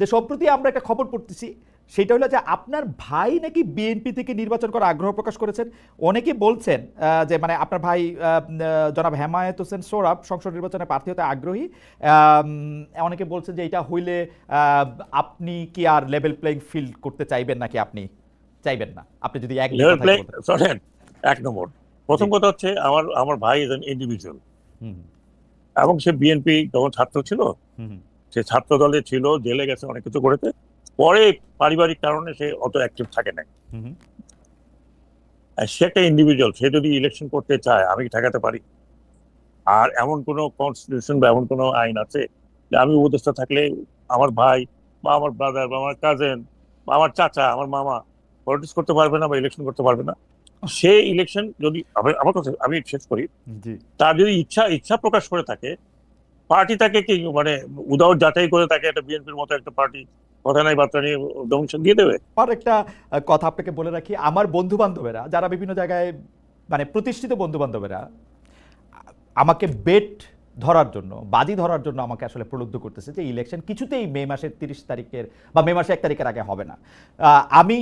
যে সম্প্রতি আমরা একটা খবর পড়তেছি সেটা হলো যে আপনার ভাই নাকি বিএনপি থেকে নির্বাচন করার আগ্রহ প্রকাশ করেছেন? অনেকে বলছেন যে মানে আপনার ভাই জনাব হেমায়েত হোসেন সোরাব সংসদ নির্বাচনে প্রার্থী হতে আগ্রহী। অনেকে বলছেন যে এটা হইলে আহ, আপনি কি আর লেভেল প্লেইং ফিল্ড করতে চাইবেন নাকি আপনি? চাইবেন না। আপনি যদি এক শোনেন এক নম্বর। প্রথম কথা হচ্ছে আমার আমার ভাই এজন ইন্ডিভিজুয়াল এবং সে বিএনপি যখন ছাত্র ছিল। সে ছাত্র দলে ছিল জেলে গেছে অনেক কিছু করেছে। পরে পারিবারিক কারণে সে অত অ্যাক্টিভ থাকে না। সে একটা ইন্ডিভিজুয়াল সে যদি ইলেকশন করতে চায় আমি ঠেকাতে পারি? আর এমন কোনো কনস্টিটিউশন বা এমন কোনো আইন আছে যে আমি উপদেষ্টা থাকলে আমার ভাই বা আমার ব্রাদার বা আমার কাজেন বা আমার চাচা আমার মামা পলিটিক্স করতে পারবে না বা ইলেকশন করতে পারবে না? সে ইলেকশন যদি আমার কথা আমি শেষ করি। তার যদি ইচ্ছা ইচ্ছা প্রকাশ করে থাকে পার্টি তাকে কি মানে উদাউট যাচাই করে তাকে একটা বিএনপির মতো একটা পার্টি কথা নাই বার্তা নিয়ে দিয়ে দেবে? আর একটা কথা আপনাকে বলে রাখি আমার বন্ধু বান্ধবেরা যারা বিভিন্ন জায়গায় মানে প্রতিষ্ঠিত বন্ধু বান্ধবেরা আমাকে বেট ধরার জন্য বাজি ধরার জন্য আমাকে আসলে প্রলুব্ধ করতেছে যে ইলেকশন কিছুতেই মে মাসের তিরিশ তারিখের বা মে মাসের এক তারিখের আগে হবে না। আহ, আমি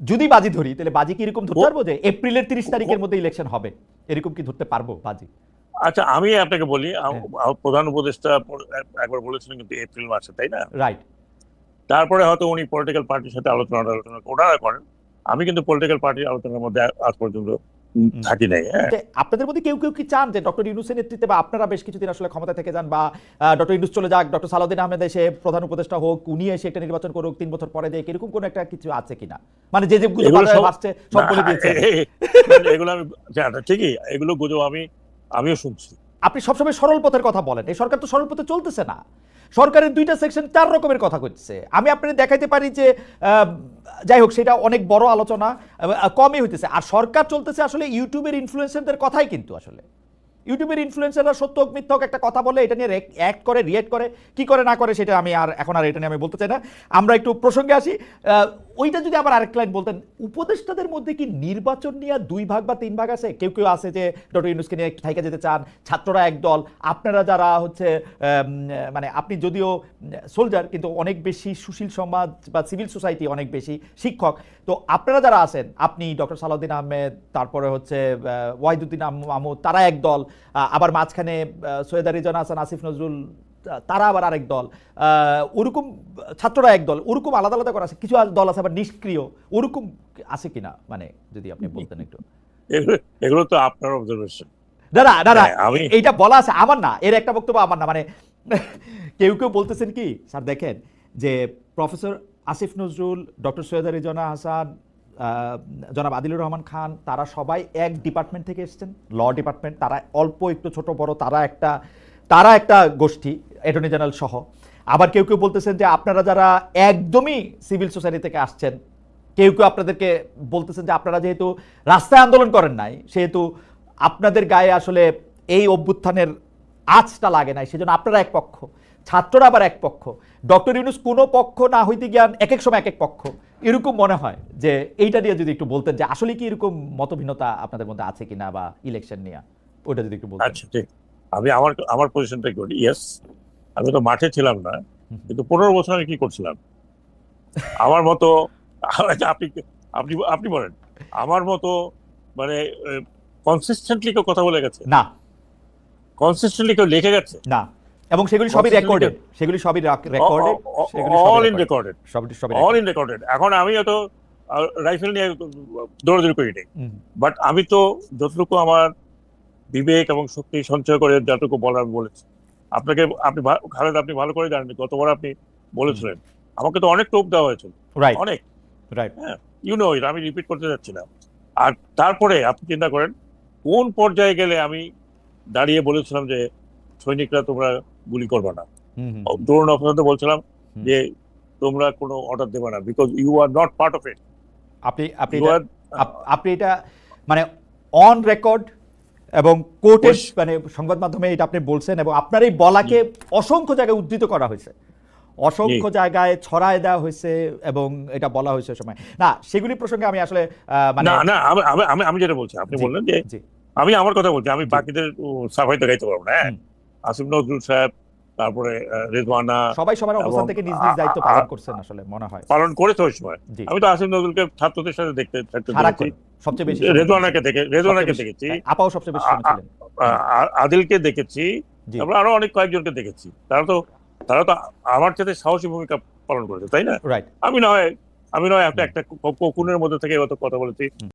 যদি বাজি ধরি তাহলে বাজি কি এরকম ধরতে পারব যে এপ্রিলের তিরিশ তারিখের মধ্যে ইলেকশন হবে? এরকম কি ধরতে পারব বাজি? আচ্ছা আমি আপনাকে বলি হ্যাঁ। প্রধান উপদেষ্টা একবার বলেছিলেন কিন্তু এপ্রিল মাসে তাই না? রাইট তারপরে হয়তো উনি পলিটিক্যাল পার্টির সাথে আলোচনা আলোচনা ওনারা করেন। আমি কিন্তু পলিটিক্যাল পার্টির আলোচনার মধ্যে আজ পর্যন্ত থাকি নাই হ্যাঁ। আপনাদের মধ্যে কেউ কেউ কি চান যে ডক্টর ইউনুসের নেতৃত্বে বা আপনারা বেশ কিছুদিন আসলে ক্ষমতা থেকে যান বা ডক্টর ইউনুস চলে যাক ডক্টর সালাউদ্দিন আহমেদ এসে প্রধান উপদেষ্টা হোক উনি এসে একটা নির্বাচন করুক তিন বছর পরে দেখ এরকম কোনো একটা কিছু আছে কিনা? মানে যে যে গুজব এগুলো সব- বলে এ- এগুলো আমি ঠিকই এগুলো গুজব আমি আমিও শুনছি। আপনি সবসময় সরল পথের কথা বলেন। এই সরকার তো সরল পথে চলতেছে না। সরকারের দুইটা সেকশন চার রকমের কথা করছে আমি আপনাদের দেখাইতে পারি যে যাই হোক, সেটা অনেক বড় আলোচনা কমই হইতেছে। আর সরকার চলতেছে আসলে ইউটিউবের ইনফ্লুয়েন্সারদের কথাই কিন্তু আসলে। ইউটিউবের ইনফ্লুয়েন্সাররা সত্য হোক মিথ্যা হোক একটা কথা বলে এটা নিয়ে অ্যাক্ট করে রিয়েক্ট করে কি করে না করে সেটা আমি আর এখন আর এটা নিয়ে আমি বলতে চাই না। আমরা একটু প্রসঙ্গে আসি। ওইটা যদি আবার আরেক লাইন বলতেন উপদেষ্টাদের মধ্যে কি নির্বাচন নিয়ে দুই ভাগ বা তিন ভাগ আছে? কেউ কেউ আছে যে ডক্টর ইউনুসকে নিয়ে থাইকা যেতে চান ছাত্ররা এক দল আপনারা যারা হচ্ছে মানে আপনি যদিও সোলজার কিন্তু অনেক বেশি সুশীল সমাজ বা সিভিল সোসাইটি অনেক বেশি শিক্ষক। তো আপনারা যারা আছেন আপনি ডক্টর সালাউদ্দিন আহমেদ তারপরে হচ্ছে ওয়াহিদুদ্দিন মাহমুদ তারা এক দল আহ, আবার মাঝখানে সৈয়দ রিজন হাসান আসিফ নজরুল তারা আবার আরেক দল। ওরকম ছাত্ররা এক দল ওরকম আলাদা আলাদা করে আছে। কিছু দল আছে আবার নিষ্ক্রিয় ওরকম আছে কিনা? মানে যদি আপনি বলতেন একটু। এগুলো তো আপনার অবজারভেশন হ্যাঁ, আমি এইটা বলা আছে আমার না এর একটা বক্তব্য আমার না। মানে কেউ কেউ বলতেছেন কি স্যার দেখেন যে প্রফেসর আসিফ নজরুল ডক্টর সৈয়দ রিজনা হাসান জনাব আদিলুর রহমান খান, তারা সবাই এক ডিপার্টমেন্ট থেকে এসছেন ল ডিপার্টমেন্ট তারা অল্প একটু ছোট বড়, তারা একটা তারা একটা গোষ্ঠী অ্যাটর্নি জেনারেল সহ। আবার কেউ কেউ বলতেছেন যে আপনারা যারা একদমই সিভিল সোসাইটি থেকে আসছেন, কেউ কেউ আপনাদেরকে বলতেছেন যে আপনারা যেহেতু রাস্তায় আন্দোলন করেন নাই, সেহেতু আপনাদের গায়ে আসলে এই অভ্যুত্থানের আঁচটা লাগে নাই, সেজন্য আপনারা এক পক্ষ। ছাত্ররা আবার এক পক্ষ। ডক্টর ইউনুস কোনো পক্ষ না হইতে গিয়ান এক এক সময় এক এক পক্ষ। এরকম মনে হয় যে এইটা নিয়ে যদি একটু বলতেন যে আসলে কি এরকম মতভিন্নতা আপনাদের মধ্যে আছে কিনা বা ইলেকশন নিয়ে ওটা যদি একটু বলতেন। আচ্ছা ঠিক। আমি আমার আমার পজিশনটা করি ইয়েস আমি তো মাঠে ছিলাম না কিন্তু পনেরো বছর আমি কি করছিলাম? আমার মতো আচ্ছা, আপনি আপনি আপনি বলেন। আমার মতো মানে কনসিস্টেন্টলি কেউ কথা বলে গেছে? না। কনসিস্টেন্টলি কেউ লিখে গেছে? না। এবং সেগুলি সবই রেকর্ডেড সেগুলি সবই রেকর্ডেড সেগুলি অল ইন রেকর্ডেড সবই সবই অল ইন রেকর্ডেড এখন আমি তো রাইফেল নিয়ে দৌড়াদৌড়ি করি নাই। বাট আমি তো যতটুকু আমার বিবেক এবং শক্তি সঞ্চয় করে যতটুকু বলার বলেছি। আপনাকে আপনি খালেদ আপনি ভালো করে জানেন গতবার আপনি বলেছিলেন। আমাকে তো অনেক টোপ দেওয়া হয়েছিল। রাইট অনেক। রাইট ইউ নো ইট আমি রিপিট করতে যাচ্ছি না আর তারপরে আপনি চিন্তা করেন কোন পর্যায়ে গেলে আমি দাঁড়িয়ে বলেছিলাম যে সৈনিকরা তোমরা গুলি করবে না। ধরুন অফিসারদের বলছিলাম যে তোমরা কোনো অর্ডার দেবে না because you are not part of it আপনি আপনি এটা- আপনি এটা মানে অন রেকর্ড এবং কোর্টের মানে সংবাদ মাধ্যমে এটা আপনি বলছেন এবং আপনার এই বলাকে অসংখ্য জায়গায় উদ্ধৃত করা হয়েছে। অসংখ্য জায়গায় ছড়ায় দেওয়া হয়েছে এবং এটা বলা হয়েছে সময়। না সেগুলি প্রসঙ্গে আমি আসলে মানে না না আমি আমি যেটা বলছি আপনি বললেন যে আমি আমার কথা বলছি আমি বাকিদের সাফাই তো গাইতে পারব না হ্যাঁ। আসিফ নজরুল সাহেব তারপরে রেজওয়ানা সবাই সবার অবস্থান থেকে নিজ নিজ দায়িত্ব পালন করছেন আসলে মনে হয়। পালন করেছে ওই সময়। আমি তো আসিফ নজরুলকে ছাত্রদের সাথে দেখতে থাকতে দেখেছি। সবচেয়ে বেশি রেজওয়ানাকে দেখে রেজওয়ানাকে দেখেছি। হ্যাঁ, আপাও সবচেয়ে বেশি ছিলেন আদিলকে দেখেছি। তারপর আরও অনেক কয়েকজনকে দেখেছি। তারা তো তারা তো আমার সাথে সাহসী ভূমিকা পালন করেছে তাই না? আমি নয় আমি নয় একটা একটা কোকুনের মধ্যে থেকে কথা বলেছি।